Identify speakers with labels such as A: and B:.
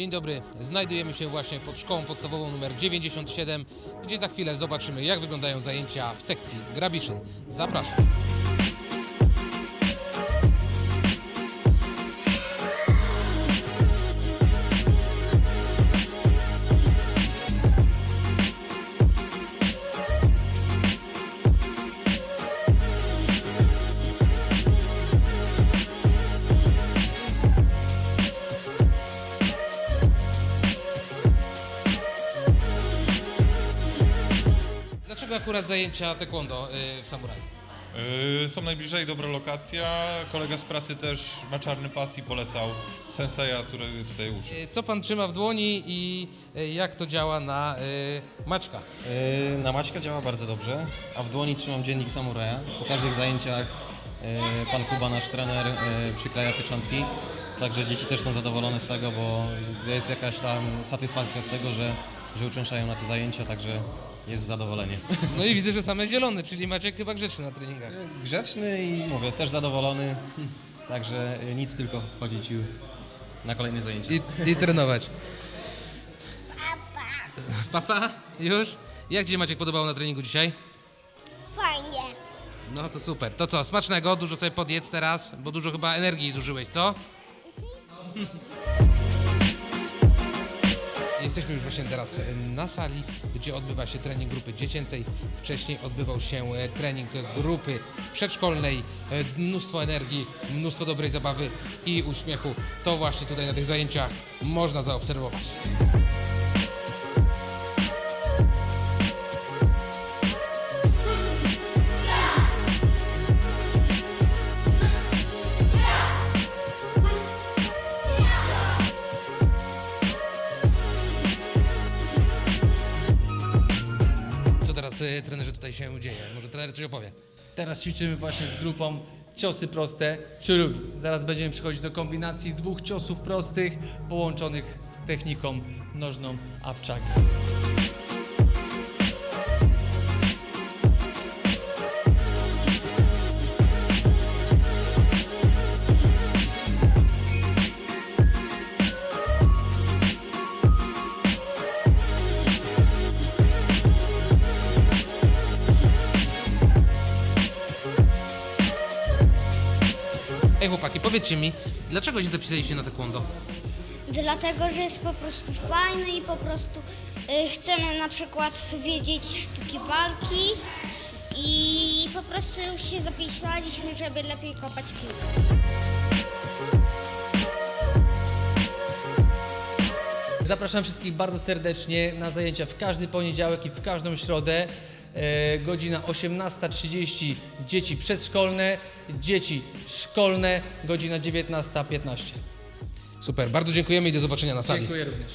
A: Dzień dobry, znajdujemy się właśnie pod szkołą podstawową nr 97, gdzie za chwilę zobaczymy jak wyglądają zajęcia w sekcji Grabiszyn. Zapraszam. Dlaczego akurat zajęcia taekwondo y, w samuraju?
B: Yy, Są najbliżej, dobra lokacja. Kolega z pracy też ma czarny pas i polecał senseja, który tutaj uczy.
A: Y, Co pan trzyma w dłoni i y, jak to działa na y, maczka?
C: Yy, Na Maćka działa bardzo dobrze, a w dłoni trzymam dziennik samuraja. Po każdych zajęciach yy, pan Kuba, nasz trener, yy, przykleja pieczątki. Także dzieci też są zadowolone z tego, bo jest jakaś tam satysfakcja z tego, że, że uczęszczają na te zajęcia, także jest zadowolenie.
A: No i widzę, że same zielone, czyli Maciek chyba grzeczny na treningach.
C: Grzeczny i mówię, też zadowolony, także nic, tylko chodzić na kolejne zajęcia.
A: I, i trenować. Papa. Papa? Już? Jak Ci się Maciek podobało na treningu dzisiaj?
D: Fajnie.
A: No to super. To co, smacznego, dużo sobie podjedz teraz, bo dużo chyba energii zużyłeś, co? Jesteśmy już właśnie teraz e, na sali, gdzie odbywa się trening grupy dziecięcej. Wcześniej odbywał się e, trening grupy przedszkolnej. E, Mnóstwo energii, mnóstwo dobrej zabawy i uśmiechu. To właśnie tutaj na tych zajęciach można zaobserwować. Teraz trenerze tutaj się dzieje? Może trener coś opowie?
E: Teraz ćwiczymy właśnie z grupą ciosy proste ciurugi. Zaraz będziemy przechodzić do kombinacji dwóch ciosów prostych połączonych z techniką nożną apczagi.
A: Ej chłopaki, powiedzcie mi, dlaczego się zapisaliście na taekwondo?
D: Dlatego, że jest po prostu fajny i po prostu y, chcemy na przykład wiedzieć sztuki walki i po prostu się zapisaliśmy, żeby lepiej kopać piłkę.
E: Zapraszam wszystkich bardzo serdecznie na zajęcia w każdy poniedziałek i w każdą środę. E, godzina 18.30 dzieci przedszkolne, dzieci szkolne, godzina 19.15.
A: Super, bardzo dziękujemy i do zobaczenia na sali.
E: Dziękuję również.